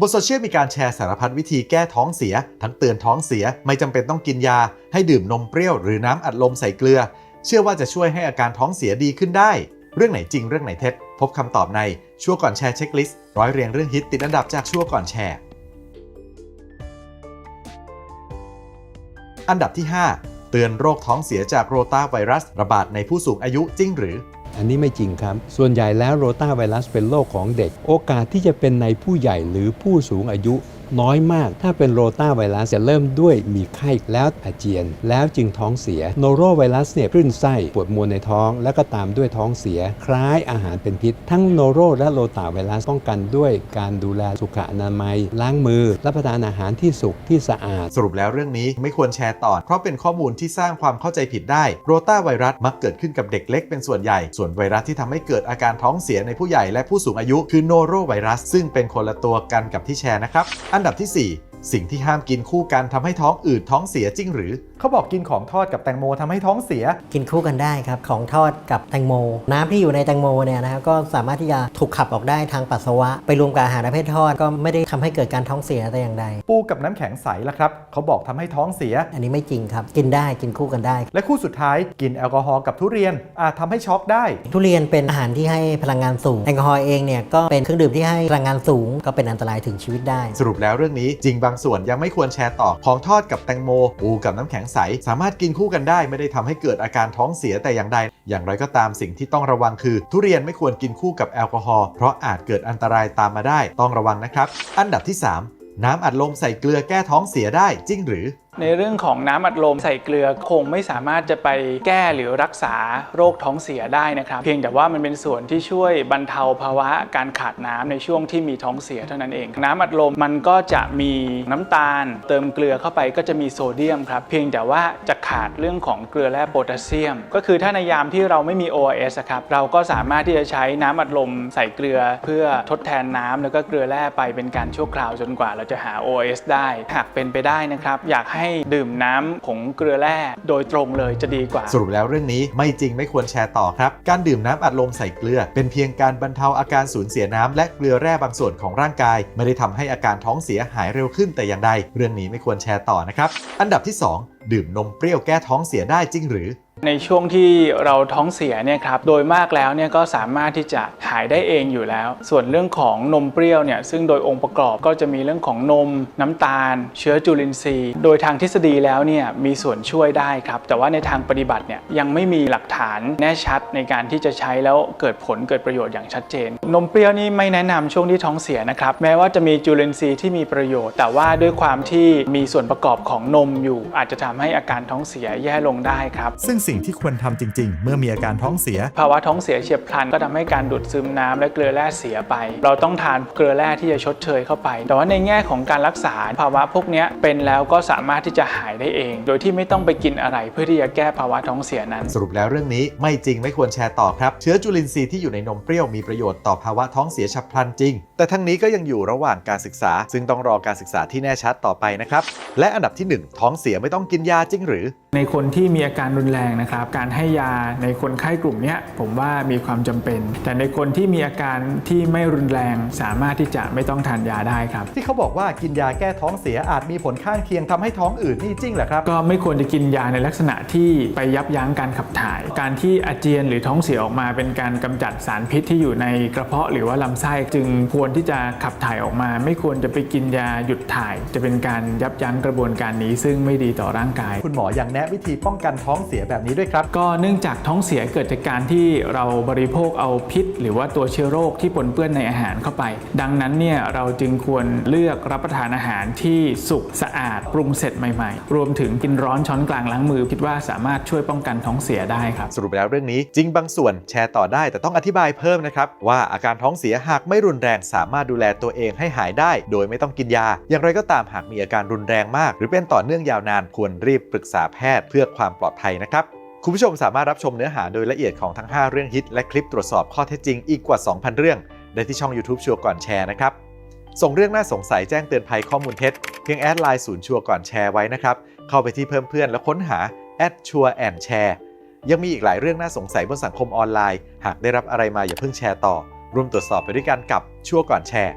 บนโซเชียลมีการแชร์สารพัดวิธีแก้ท้องเสีย ทั้งเตือนท้องเสียไม่จำเป็นต้องกินยา ให้ดื่มนมเปรี้ยวหรือน้ำอัดลมใส่เกลือ เชื่อว่าจะช่วยให้อาการท้องเสียดีขึ้นได้ เรื่องไหนจริงเรื่องไหนเท็จ พบคำตอบในชั่วก่อนแชร์เช็คลิสต์ร้อยเรียงเรื่องฮิตติดอันดับจากชั่วก่อนแชร์ อันดับที่ 5 เตือนโรคท้องเสียจากโรตาไวรัส ระบาดในผู้สูงอายุจริงหรือ อันนี้ไม่จริงครับ ส่วนใหญ่แล้วโรตาไวรัสเป็นโรคของเด็ก โอกาสที่จะเป็นในผู้ใหญ่หรือผู้สูงอายุ น้อยมาก ถ้าเป็นโรตาไวรัสจะเริ่มด้วยมีไข้แล้วอาเจียน แล้วจึงท้องเสียโนโรไวรัสเนี่ยคลื่นไส้ปวดมวลในท้อง แล้วก็ตามด้วยท้องเสีย คล้ายอาหารเป็นพิษ ทั้งโนโรและโรตาไวรัสป้องกันด้วยการดูแลสุขอนามัย ล้างมือ รับประทานอาหารที่สุกที่สะอาด สรุปแล้วเรื่องนี้ไม่ควรแชร์ต่อ เพราะเป็นข้อมูลที่สร้างความเข้าใจผิดได้ โรตาไวรัสมักเกิดขึ้นกับเด็กเล็กเป็นส่วนใหญ่ ส่วนไวรัสที่ทำให้เกิดอาการท้องเสียในผู้ใหญ่และผู้สูงอายุ คือโนโรไวรัส ซึ่งเป็นคนละตัวกันกับที่แชร์นะครับอันดับที่4สิ่งที่ห้ามกินคู่กันทำให้ท้องอืดท้องเสียจริงหรือ เขาบอกกินของทอดกับแตงโมทำให้ท้องเสีย กินคู่กันได้ครับ ของทอดกับแตงโม น้ำที่อยู่ในแตงโมเนี่ยนะครับก็สามารถที่จะถูกขับออกได้ทางปัสสาวะ ไปรวมกับอาหารประเภททอดก็ไม่ได้ทำให้เกิดการท้องเสียแต่อย่างใด ปูกับน้ำแข็งใสละครับ เขาบอกทำให้ท้องเสีย อันนี้ไม่จริงครับ กินได้กินคู่กันได้ และคู่สุดท้ายกินแอลกอฮอล์กับทุเรียนอาจทำให้ช็อกได้ ทุเรียนเป็นอาหารที่ให้พลังงานสูงแอลกอฮอล์เองเนี่ยก็เป็นเครื่องดื่มที่ให้พลังงานสูงก็เป็นอันตรายถึงชีวิตได้ สรุปแล้วเรื่องนี้จริงบางส่วนยังไม่ควรแชร์ต่อ ของทอดกับแตงโมปูกับน้ำแข็งใส สามารถกินคู่กันได้ไม่ได้ทำให้เกิดอาการท้องเสียแต่อย่างใด อย่างไรก็ตามสิ่งที่ต้องระวังคือ ทุเรียนไม่ควรกินคู่กับแอลกอฮอล์เพราะอาจเกิดอันตรายตามมาได้ต้องระวังนะครับ อันดับที่ 3 น้ำอัดลมใส่เกลือแก้ท้องเสียได้จริงหรือ ในเรื่องของน้ำอัดลมใส่เกลือคงไม่สามารถจะไปแก้หรือรักษาโรคท้องเสียได้นะครับ เพียงแต่ว่ามันเป็นส่วนที่ช่วยบรรเทาภาวะการขาดน้ำในช่วงที่มีท้องเสียเท่านั้นเอง น้ำอัดลมมันก็จะมีน้ำตาล เติมเกลือเข้าไปก็จะมีโซเดียมครับ เพียงแต่ว่าจะขาดเรื่องของเกลือแร่โพแทสเซียม ก็คือถ้าในยามที่เราไม่มี ORS อะครับเราก็สามารถที่จะใช้น้ำอัดลมใส่เกลือ เพื่อทดแทนน้ำแล้วก็เกลือแร่ไปเป็นการชั่วคราวจนกว่าเราจะหา ORS ได้หากเป็นไปได้นะครับ อยากให้ดื่มน้ำผงเกลือแร่โดยตรงเลยจะดีกว่า สรุปแล้วเรื่องนี้ไม่จริงไม่ควรแชร์ต่อครับ การดื่มน้ำอัดลมใส่เกลือ เป็นเพียงการบรรเทาอาการสูญเสียน้ำและเกลือแร่บางส่วนของร่างกาย ไม่ได้ทำให้อาการท้องเสียหายเร็วขึ้นแต่อย่างใด เรื่องนี้ไม่ควรแชร์ต่อนะครับ อันดับที่ 2 ดื่มนมเปรี้ยวแก้ท้องเสียได้จริงหรือ ในช่วงที่เราท้องเสียเนี่ยครับโดยมากแล้วเนี่ยก็สามารถที่จะหายได้เองอยู่แล้ว ส่วนเรื่องของนมเปรี้ยวเนี่ยซึ่งโดยองค์ประกอบก็จะมีเรื่องของนม น้ำตาล เชื้อจุลินทรีย์ โดยทางทฤษฎีแล้วเนี่ยมีส่วนช่วยได้ครับ แต่ว่าในทางปฏิบัติเนี่ยยังไม่มีหลักฐานแน่ชัดในการที่จะใช้แล้วเกิดผลเกิดประโยชน์อย่างชัดเจน นมเปรี้ยวนี่ไม่แนะนำช่วงที่ท้องเสียนะครับแม้ว่าจะมีจุลินทรีย์ที่มีประโยชน์ แต่ว่าด้วยความที่มีส่วนประกอบของนมอยู่ อาจจะทำให้อาการท้องเสียแย่ลงได้ครับซึ่งสิ่งที่ควรทำจริง ๆ เมื่อมีอาการท้องเสีย ภาวะท้องเสียเฉียบพลันก็ทำให้การดูดซึมน้ำและเกลือแร่เสียไป เราต้องทานเกลือแร่ที่จะชดเชยเข้าไป แต่ว่าในแง่ของการรักษาภาวะพวกเนี้ยเป็นแล้วก็สามารถที่จะหายได้เอง โดยที่ไม่ต้องไปกินอะไรเพื่อที่จะแก้ภาวะท้องเสียนั้น สรุปแล้วเรื่องนี้ไม่จริงไม่ควรแชร์ต่อครับ เชื้อจุลินทรีย์ที่อยู่ในนมเปรี้ยวมีประโยชน์ต่อภาวะท้องเสียฉับพลันจริง แต่ทั้งนี้ก็ยังอยู่ระหว่างการศึกษา ซึ่งต้องรอการศึกษาที่แน่ชัดต่อไปนะครับ และอันดับที่หนึ่งท้องเสียไม่ต้องกินยาจริงหรือ ในคนที่มีอาการรุนแรงนะครับ การให้ยาในคนไข้กลุ่มเนี้ยผมว่ามีความจำเป็น แต่ในคนที่มีอาการที่ไม่รุนแรงสามารถที่จะไม่ต้องทานยาได้ครับ ที่เขาบอกว่ากินยาแก้ท้องเสียอาจมีผลข้างเคียงทำให้ท้องอืดนี่จริงเหรอครับ ก็ไม่ควรจะกินยาในลักษณะที่ไปยับยั้งการขับถ่าย การที่อาเจียนหรือท้องเสียออกมาเป็นการกำจัดสารพิษที่อยู่ในกระเพาะหรือว่าลำไส้จึงควรที่จะขับถ่ายออกมา ไม่ควรจะไปกินยาหยุดถ่าย จะเป็นการยับยั้งกระบวนการนี้ ซึ่งไม่ดีต่อร่างกาย คุณหมอยังแนะวิธีป้องกันท้องเสียแบบนี้ด้วยครับ ก็เนื่องจากท้องเสียเกิดจากการที่เราบริโภคเอาพิษ หรือว่าตัวเชื้อโรคที่ปนเปื้อนในอาหารเข้าไป ดังนั้นเนี่ยเราจึงควรเลือกรับประทานอาหารที่สุกสะอาดปรุงเสร็จใหม่ๆ รวมถึงกินร้อนช้อนกลางล้างมือ คิดว่าสามารถช่วยป้องกันท้องเสียได้ครับสรุปแล้วเรื่องนี้จริงบางส่วนแชร์ต่อได้ แต่ต้องอธิบายเพิ่มนะครับว่าอาการท้องเสียหากไม่รุนแรงสามารถดูแลตัวเองให้หายได้ โดยไม่ต้องกินยา อย่างไรก็ตามหากมีอาการรุนแรงมาก หรือเป็นต่อเนื่องยาวนานควรรีบปรึกษาแพทย์เพื่อความปลอดภัยนะครับ คุณผู้ชมสามารถรับชมเนื้อหาโดยละเอียดของทั้ง 5 เรื่องฮิต และคลิปตรวจสอบข้อเท็จจริงอีกกว่า 2,000 เรื่อง ได้ที่ช่อง YouTube ชัวร์ก่อนแชร์นะครับ ส่งเรื่องน่าสงสัยแจ้งเตือนภัยข้อมูลเท็จเพียงแอดไลน์ศูนย์ชัวร์ก่อนแชร์ไว้นะครับเข้าไปที่เพิ่มเพื่อนแล้วค้นหาแอดชัวร์แอนแชร์ยังมีอีกหลายเรื่องน่าสงสัยบนสังคมออนไลน์ หากได้รับอะไรมาอย่าเพิ่งแชร์ต่อร่วมตรวจสอบไปด้วยกันกับชัวก่อนแชร์